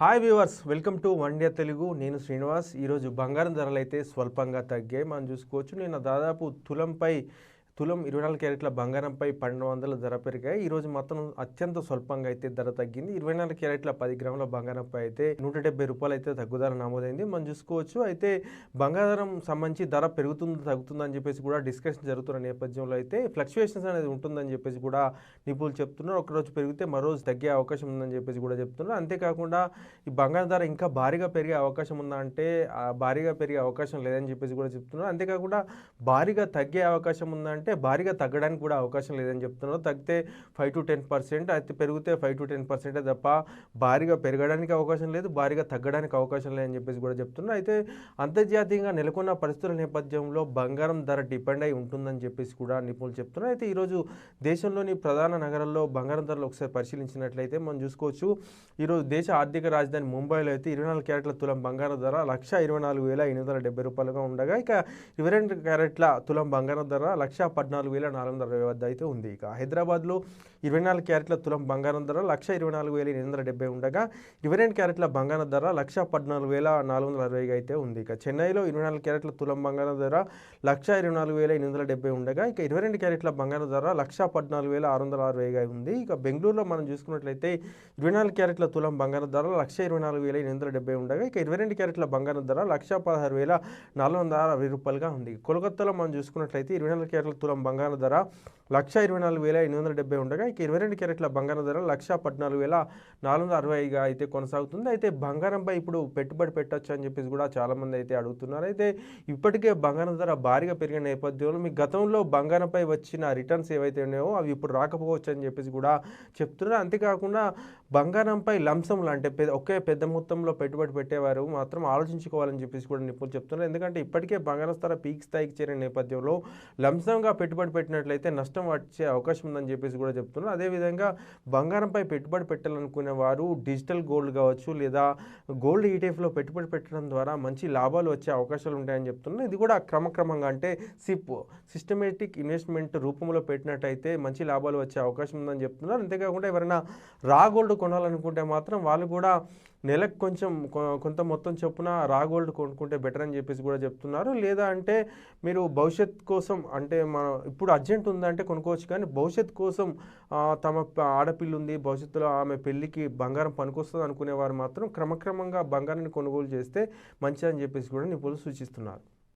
Hi viewers welcome to one day Telugu. నేను శ్రీనివాస్. ఈరోజు బంగారం ధరలు అయితే స్వల్పంగా తగ్గాయి. మనం చూసుకోవచ్చు నిన్న దాదాపు తులంపై తులం ఇరవై నాలుగు క్యారెట్ల బంగారంపై పన్నెండు వందల ధర పెరిగాయి. ఈరోజు మొత్తం అత్యంత స్వల్పంగా అయితే ధర తగ్గింది. ఇరవై నాలుగు క్యారెట్ల పది గ్రాముల బంగారంపై అయితే నూట డెబ్బై రూపాయలు అయితే తగ్గుదల నమోదైంది. మనం చూసుకోవచ్చు అయితే బంగారం సంబంధించి ధర పెరుగుతుంది తగ్గుతుందని చెప్పేసి కూడా డిస్కషన్ జరుగుతున్న నేపథ్యంలో అయితే ఫ్లక్చుయేషన్స్ అనేది ఉంటుందని చెప్పేసి కూడా నిపుణులు చెప్తున్నారు. ఒకరోజు పెరిగితే మరో రోజు తగ్గే అవకాశం ఉందని చెప్పేసి కూడా చెప్తున్నారు. అంతేకాకుండా ఈ బంగారం ధర ఇంకా భారీగా పెరిగే అవకాశం ఉందా అంటే భారీగా పెరిగే అవకాశం లేదని చెప్పేసి కూడా చెప్తున్నారు. అంతేకాకుండా భారీగా తగ్గే అవకాశం ఉందంటే భారీగా తగ్గడానికి కూడా అవకాశం లేదని చెప్తున్నారు. తగ్గితే ఫైవ్ టు టెన్ పర్సెంట్ అయితే పెరిగితే ఫైవ్ టు టెన్ పర్సెంటే తప్ప భారీగా పెరగడానికి అవకాశం లేదు భారీగా తగ్గడానికి అవకాశం లేదని చెప్పేసి కూడా చెప్తున్నారు. అయితే అంతర్జాతీయంగా నెలకొన్న పరిస్థితుల నేపథ్యంలో బంగారం ధర డిపెండ్ అయి ఉంటుందని చెప్పేసి కూడా నిపుణులు చెప్తున్నారు. అయితే ఈరోజు దేశంలోని ప్రధాన నగరాల్లో బంగారం ధరలు ఒకసారి పరిశీలించినట్లయితే మనం చూసుకోవచ్చు. ఈరోజు దేశ ఆర్థిక రాజధాని ముంబైలో అయితే ఇరవై నాలుగు క్యారెట్ల తులం బంగారం ధర లక్ష ఇరవై నాలుగు వేల ఎనిమిది వందల డెబ్బై రూపాయలుగా ఉండగా ఇక ఇరవై రెండు క్యారెట్ల తులం బంగారం ధర లక్ష పద్నాలుగు వేల నాలుగు వందల అరవై వద్ద అయితే ఉంది. ఇక హైదరాబాద్లో ఇరవై నాలుగు క్యారెట్ల తులం బంగారం ధర లక్ష ఇరవై నాలుగు వేల ఎనిమిది వందల డెబ్బై ఉండగా ఇరవై రెండు క్యారెట్ల బంగారం ధర లక్ష పద్నాలుగు వేల నాలుగు వందల అరవైగా అయితే ఉంది. ఇక చెన్నైలో ఇరవై నాలుగు క్యారెట్ల తులం బంగారం ధర లక్ష ఇరవై నాలుగు వేల ఎనిమిది వందల డెబ్బై ఉండగా ఇక ఇరవై రెండు క్యారెట్ల బంగారం ధర లక్ష పద్నాలుగు వేల ఆరు వందల అరవైగా ఉంది. ఇక బెంగళూరులో మనం చూసుకున్నట్లయితే ఇరవై నాలుగు క్యారెట్ల తులం బంగారం ధర లక్ష ఇరవై నాలుగు వేల ఎనిమిది వందల డెబ్బై ఉండగా ఇక ఇరవై రెండు క్యారెట్ల బంగారం ధర లక్ష పదహారు వేల నాలుగు వందల అరవై రూపాయలుగా ఉంది. కోల్కతాలో మనం చూసుకున్నట్లయితే ఇరవై నాలుగు క్యారెట్ల తులం బంగారం ధర లక్ష ఇరవై నాలుగు వేల ఎనిమిది వందల డెబ్బై ఉండగా ఇక ఇరవై రెండు క్యారెట్ల బంగారం ధర లక్ష పద్నాలుగు వేల నాలుగు వందల అరవైగా అయితే కొనసాగుతుంది. అయితే బంగారంపై ఇప్పుడు పెట్టుబడి పెట్టచ్చు అని చెప్పేసి కూడా చాలామంది అయితే అడుగుతున్నారు. అయితే ఇప్పటికే బంగారం ధర భారీగా పెరిగిన నేపథ్యంలో మీ గతంలో బంగారంపై వచ్చిన రిటర్న్స్ ఏవైతే ఉన్నాయో అవి ఇప్పుడు రాకపోవచ్చు అని చెప్పేసి కూడా చెప్తున్నారు. అంతేకాకుండా బంగారంపై లంసంలు అంటే పెద్ద ఒకే పెద్ద మొత్తంలో పెట్టుబడి పెట్టేవారు మాత్రం ఆలోచించుకోవాలని చెప్పేసి కూడా నిపుణులు చెప్తున్నారు. ఎందుకంటే ఇప్పటికే బంగారం ధర పీక్ స్థాయికి చేరిన నేపథ్యంలో లంసంగా పెట్టుబడి పెట్టినట్లయితే నష్టం వచ్చే అవకాశం ఉందని చెప్పేసి కూడా చెప్తున్నారు. అదేవిధంగా బంగారంపై పెట్టుబడి పెట్టాలనుకునే వారు డిజిటల్ గోల్డ్ కావచ్చు లేదా గోల్డ్ ఈటీఎఫ్లో పెట్టుబడి పెట్టడం ద్వారా మంచి లాభాలు వచ్చే అవకాశాలు ఉంటాయని చెప్తున్నారు. ఇది కూడా క్రమక్రమంగా అంటే సిప్ సిస్టమేటిక్ ఇన్వెస్ట్మెంట్ రూపంలో పెట్టినట్టయితే మంచి లాభాలు వచ్చే అవకాశం ఉందని చెప్తున్నారు. అంతేకాకుండా ఎవరైనా రా గోల్డ్ కొనాలనుకుంటే మాత్రం వాళ్ళు కూడా నెలకు కొంచెం కొ- కొంత మొత్తం చొప్పున రా గోల్డ్ కొనుక్కుంటే బెటర్ అని చెప్పేసి కూడా చెప్తున్నారు. లేదా అంటే మీరు భవిష్యత్ కోసం అంటే మన ఇప్పుడు అర్జెంట్ ఉందంటే కొనుక్కోవచ్చు కానీ భవిష్యత్ కోసం తమ ఆడపిల్ల ఉంది భవిష్యత్తులో ఆమె పెళ్ళికి బంగారం పనికొస్తుంది అనుకునేవారు మాత్రం క్రమక్రమంగా బంగారాన్ని కొనుగోలు చేస్తే మంచిదని చెప్పేసి కూడా నిపుణులు సూచిస్తున్నారు.